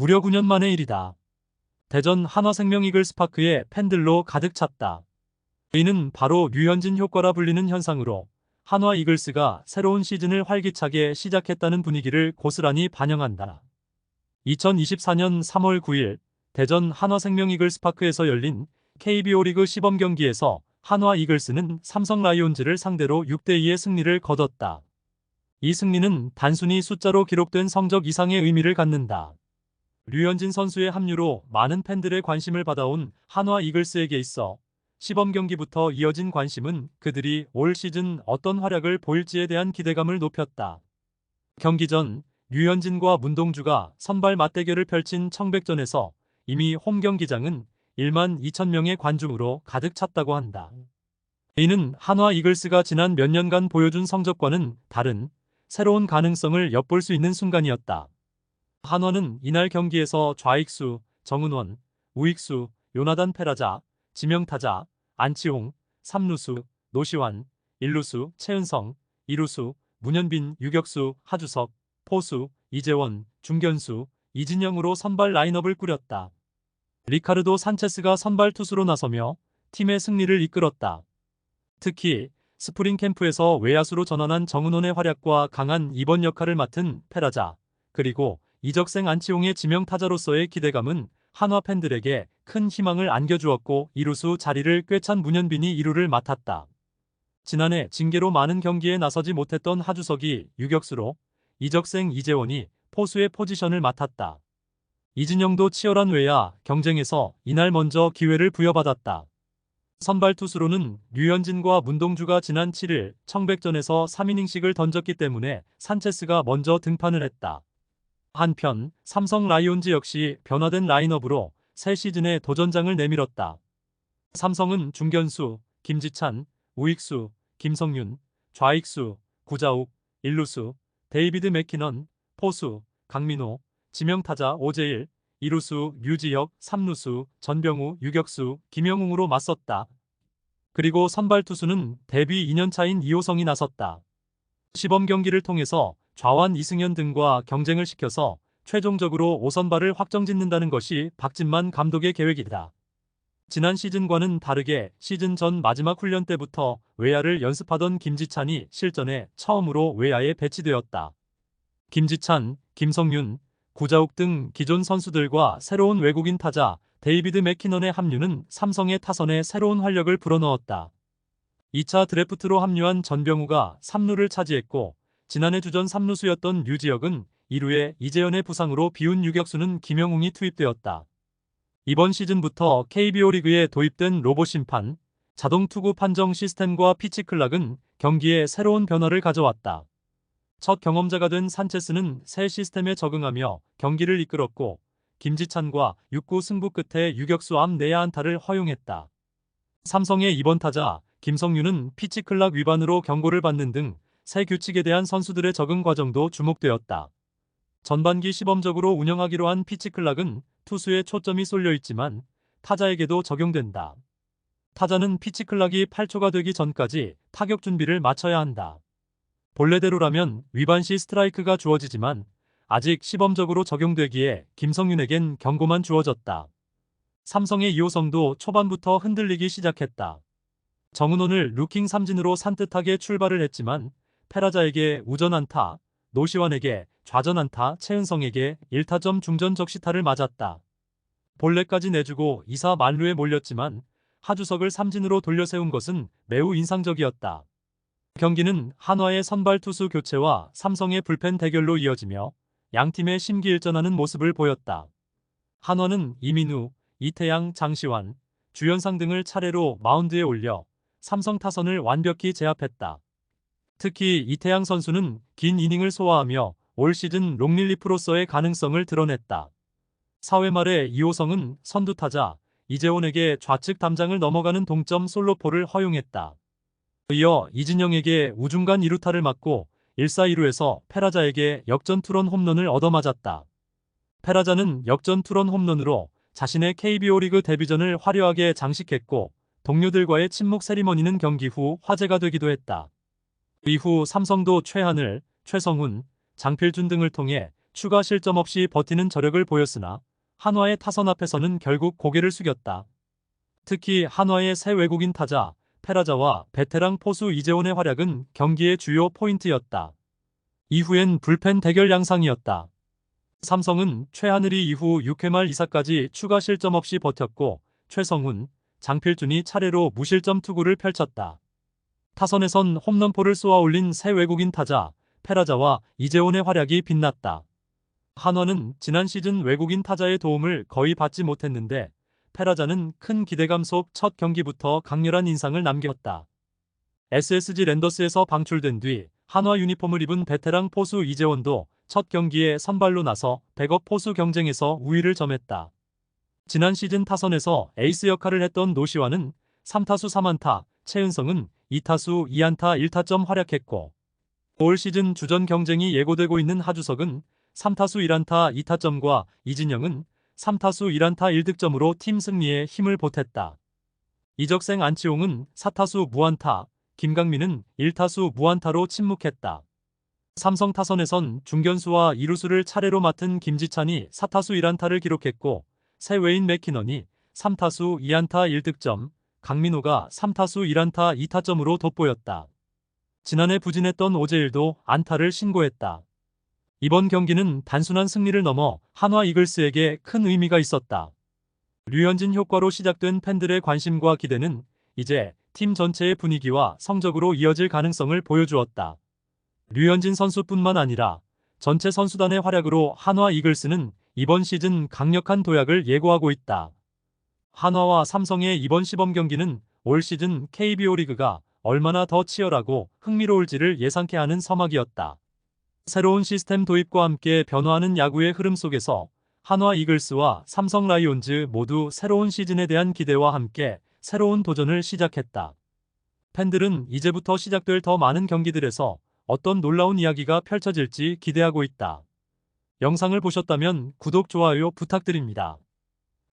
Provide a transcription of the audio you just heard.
무려 9년 만의 일이다. 대전 한화생명 이글스파크에 팬들로 가득 찼다. 이는 바로 류현진 효과라 불리는 현상으로 한화 이글스가 새로운 시즌을 활기차게 시작했다는 분위기를 고스란히 반영한다. 2024년 3월 9일 대전 한화생명 이글스파크에서 열린 KBO 리그 시범 경기에서 한화 이글스는 삼성 라이온즈를 상대로 6대2의 승리를 거뒀다. 이 승리는 단순히 숫자로 기록된 성적 이상의 의미를 갖는다. 류현진 선수의 합류로 많은 팬들의 관심을 받아온 한화 이글스에게 있어 시범 경기부터 이어진 관심은 그들이 올 시즌 어떤 활약을 보일지에 대한 기대감을 높였다. 경기 전 류현진과 문동주가 선발 맞대결을 펼친 청백전에서 이미 홈 경기장은 1만 2천 명의 관중으로 가득 찼다고 한다. 이는 한화 이글스가 지난 몇 년간 보여준 성적과는 다른 새로운 가능성을 엿볼 수 있는 순간이었다. 한화는 이날 경기에서 좌익수, 정은원, 우익수, 요나단 페라자, 지명타자, 안치홍, 삼루수, 노시환, 일루수, 최은성, 이루수, 문현빈, 유격수, 하주석, 포수, 이재원, 중견수, 이진영으로 선발 라인업을 꾸렸다. 리카르도 산체스가 선발 투수로 나서며 팀의 승리를 이끌었다. 특히 스프링 캠프에서 외야수로 전환한 정은원의 활약과 강한 2번 역할을 맡은 페라자, 그리고 이적생 안치홍의 지명 타자로서의 기대감은 한화 팬들에게 큰 희망을 안겨주었고 이루수 자리를 꿰찬 문현빈이 이루를 맡았다. 지난해 징계로 많은 경기에 나서지 못했던 하주석이 유격수로 이적생 이재원이 포수의 포지션을 맡았다. 이진영도 치열한 외야 경쟁에서 이날 먼저 기회를 부여받았다. 선발 투수로는 류현진과 문동주가 지난 7일 청백전에서 3이닝씩을 던졌기 때문에 산체스가 먼저 등판을 했다. 한편 삼성 라이온즈 역시 변화된 라인업으로 새 시즌에 도전장을 내밀었다. 삼성은 중견수, 김지찬, 우익수, 김성윤, 좌익수, 구자욱, 일루수, 데이비드 맥키넌, 포수, 강민호, 지명타자 오재일, 이루수 류지혁, 삼루수 전병우, 유격수 김영웅으로 맞섰다. 그리고 선발 투수는 데뷔 2년차인 이호성이 나섰다. 시범 경기를 통해서 좌완 이승현 등과 경쟁을 시켜서 최종적으로 5선발을 확정짓는다는 것이 박진만 감독의 계획이다. 지난 시즌과는 다르게 시즌 전 마지막 훈련 때부터 외야를 연습하던 김지찬이 실전에 처음으로 외야에 배치되었다. 김지찬, 김성윤, 구자욱 등 기존 선수들과 새로운 외국인 타자 데이비드 맥키넌의 합류는 삼성의 타선에 새로운 활력을 불어넣었다. 2차 드래프트로 합류한 전병우가 3루를 차지했고 지난해 주전 3루수였던 류지혁은 2루에 이재현의 부상으로 비운 유격수는 김영웅이 투입되었다. 이번 시즌부터 KBO 리그에 도입된 로봇 심판, 자동 투구 판정 시스템과 피치 클락은 경기에 새로운 변화를 가져왔다. 첫 경험자가 된 산체스는 새 시스템에 적응하며 경기를 이끌었고 김지찬과 6구 승부 끝에 유격수 앞 내야 안타를 허용했다. 삼성의 이번 타자 김성윤은 피치 클락 위반으로 경고를 받는 등 새 규칙에 대한 선수들의 적응 과정도 주목되었다. 전반기 시범적으로 운영하기로 한 피치 클락은 투수의 초점이 쏠려 있지만 타자에게도 적용된다. 타자는 피치 클락이 8초가 되기 전까지 타격 준비를 마쳐야 한다. 본래대로라면 위반 시 스트라이크가 주어지지만 아직 시범적으로 적용되기에 김성윤에겐 경고만 주어졌다. 삼성의 이호성도 초반부터 흔들리기 시작했다. 정은원을 루킹 삼진으로 산뜻하게 출발을 했지만 페라자에게 우전 안타, 노시환에게 좌전 안타, 최은성에게 1타점 중전 적시타를 맞았다. 본래까지 내주고 2사 만루에 몰렸지만 하주석을 삼진으로 돌려세운 것은 매우 인상적이었다. 경기는 한화의 선발 투수 교체와 삼성의 불펜 대결로 이어지며 양팀의 심기일전하는 모습을 보였다. 한화는 이민우, 이태양, 장시환, 주연상 등을 차례로 마운드에 올려 삼성 타선을 완벽히 제압했다. 특히 이태양 선수는 긴 이닝을 소화하며 올 시즌 롱릴리프로서의 가능성을 드러냈다. 4회 말에 이호성은 선두타자 이재원에게 좌측 담장을 넘어가는 동점 솔로포를 허용했다. 이어 이진영에게 우중간 2루타를 맞고 1사 2루에서 페라자에게 역전 투런 홈런을 얻어맞았다. 페라자는 역전 투런 홈런으로 자신의 KBO 리그 데뷔전을 화려하게 장식했고 동료들과의 침묵 세리머니는 경기 후 화제가 되기도 했다. 이후 삼성도 최하늘, 최성훈, 장필준 등을 통해 추가 실점 없이 버티는 저력을 보였으나 한화의 타선 앞에서는 결국 고개를 숙였다. 특히 한화의 새 외국인 타자 페라자와 베테랑 포수 이재원의 활약은 경기의 주요 포인트였다. 이후엔 불펜 대결 양상이었다. 삼성은 최하늘이 이후 6회 말 2사까지 추가 실점 없이 버텼고 최성훈, 장필준이 차례로 무실점 투구를 펼쳤다. 타선에선 홈런포를 쏘아 올린 새 외국인 타자 페라자와 이재원의 활약이 빛났다. 한화는 지난 시즌 외국인 타자의 도움을 거의 받지 못했는데 페라자는 큰 기대감 속 첫 경기부터 강렬한 인상을 남겼다. SSG 랜더스에서 방출된 뒤 한화 유니폼을 입은 베테랑 포수 이재원도 첫 경기에 선발로 나서 백업 포수 경쟁에서 우위를 점했다. 지난 시즌 타선에서 에이스 역할을 했던 노시와는 3타수 3안타, 최은성은 2타수 2안타 1타점 활약했고 올 시즌 주전 경쟁이 예고되고 있는 하주석은 3타수 1안타 2타점과 이진영은 3타수 1안타 1득점으로 팀 승리에 힘을 보탰다. 이적생 안치홍은 4타수 무안타, 김강민은 1타수 무안타로 침묵했다. 삼성 타선에선 중견수와 이루수를 차례로 맡은 김지찬이 4타수 1안타를 기록했고 새 외인 맥키넌이 3타수 2안타 1득점, 강민호가 3타수 1안타 2타점으로 돋보였다. 지난해 부진했던 오재일도 안타를 신고했다. 이번 경기는 단순한 승리를 넘어 한화 이글스에게 큰 의미가 있었다. 류현진 효과로 시작된 팬들의 관심과 기대는 이제 팀 전체의 분위기와 성적으로 이어질 가능성을 보여주었다. 류현진 선수뿐만 아니라 전체 선수단의 활약으로 한화 이글스는 이번 시즌 강력한 도약을 예고하고 있다. 한화와 삼성의 이번 시범 경기는 올 시즌 KBO 리그가 얼마나 더 치열하고 흥미로울지를 예상케 하는 서막이었다. 새로운 시스템 도입과 함께 변화하는 야구의 흐름 속에서 한화 이글스와 삼성 라이온즈 모두 새로운 시즌에 대한 기대와 함께 새로운 도전을 시작했다. 팬들은 이제부터 시작될 더 많은 경기들에서 어떤 놀라운 이야기가 펼쳐질지 기대하고 있다. 영상을 보셨다면 구독, 좋아요 부탁드립니다.